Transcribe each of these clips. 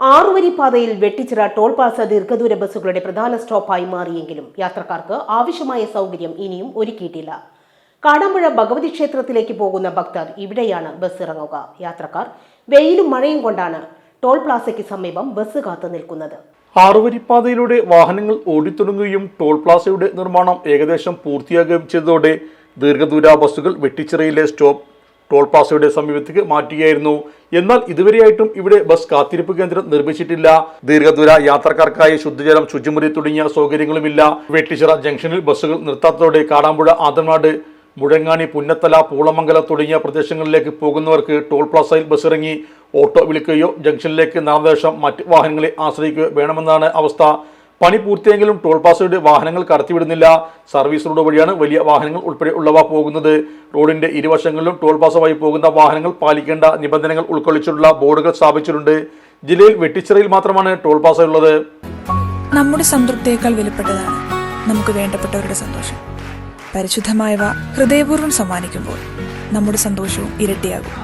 ആറുവരി പാതയിൽ Vettichira toll Plaza ദീർഘദൂര ബസ്സുകളുടെ പ്രധാന സ്റ്റോപ്പായി മാറിയെങ്കിലും യാത്രക്കാർക്ക് ആവശ്യമായ സൗകര്യം ഇനിയും ഒരുക്കിയിട്ടില്ല. കാടാമ്പുഴ ഭഗവതി ക്ഷേത്രത്തിലേക്ക് പോകുന്ന ഭക്തർ ഇവിടെയാണ് ബസ് ഇറങ്ങുക യാത്രക്കാർ വെയിലും മഴയും കൊണ്ടാണ് ടോൾ പ്ലാസയ്ക്ക് സമീപം ബസ് കാത്തു നിൽക്കുന്നത്. ആറുവരിപ്പാതയിലൂടെ വാഹനങ്ങൾ ഓടിത്തുടങ്ങുകയും ടോൾ പ്ലാസയുടെ നിർമ്മാണം ഏകദേശം പൂർത്തിയാകുകയും ചെയ്തതോടെ ദീർഘദൂര ബസ്സുകൾ വെട്ടിച്ചിറയിലെ സ്റ്റോപ്പ് ടോൾ പ്ലാസയുടെ സമീപത്തേക്ക് മാറ്റുകയായിരുന്നു. എന്നാൽ ഇതുവരെയായിട്ടും ഇവിടെ ബസ് കാത്തിരിപ്പ് കേന്ദ്രം നിർമ്മിച്ചിട്ടില്ല. ദീർഘദൂര യാത്രക്കാർക്കായി ശുദ്ധജലം ശുചിമുറി തുടങ്ങിയ സൗകര്യങ്ങളുമില്ല. വെട്ടിച്ചിറ ജംഗ്ഷനിൽ ബസ്സുകൾ നിർത്താത്തതോടെ കാടാമ്പുഴ ആദനാട് മുഴങ്ങാണി പുന്നത്തല പൂളമംഗലം തുടങ്ങിയ പ്രദേശങ്ങളിലേക്ക് പോകുന്നവർക്ക് ടോൾ പ്ലാസയിൽ ബസ് ഇറങ്ങി ഓട്ടോ വിളിക്കുകയോ ജംഗ്ഷനിലേക്ക് നാമദേശം മറ്റ് വാഹനങ്ങളെ ആശ്രയിക്കുകയോ വേണമെന്നാണ് അവസ്ഥ. പണി പൂർത്തിയെങ്കിലും ടോൾ പ്ലാസയുടെ വാഹനങ്ങൾ കടത്തിവിടുന്നില്ല. സർവീസ് റോഡ് വഴിയാണ് വലിയ വാഹനങ്ങൾ ഉൾപ്പെടെ ഉള്ളവ പോകുന്നത്. റോഡിന്റെ ഇരുവശങ്ങളിലും ടോൾ പാസ് വഴി പോകുന്ന വാഹനങ്ങൾ പാലിക്കേണ്ട നിബന്ധനകൾ ഉൾക്കൊള്ളിച്ചുള്ള ബോർഡുകൾ സ്ഥാപിച്ചിട്ടുണ്ട്. ജില്ലയിൽ വെട്ടിച്ചിറയിൽ മാത്രമാണ് ടോൾ പാസ് ഉള്ളത്. നമ്മുടെ സംതൃപ്തിയേക്കാൾ വിലപ്പെട്ടതാണ് നമുക്ക് വേണ്ടപ്പെട്ടവരുടെ സന്തോഷം. പരിശുദ്ധമായവ ഹൃദയപൂർവം സമ്മാനിക്കുമ്പോൾ നമ്മുടെ സന്തോഷവും ഇരട്ടിയാകും.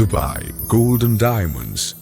Dubai golden Diamonds,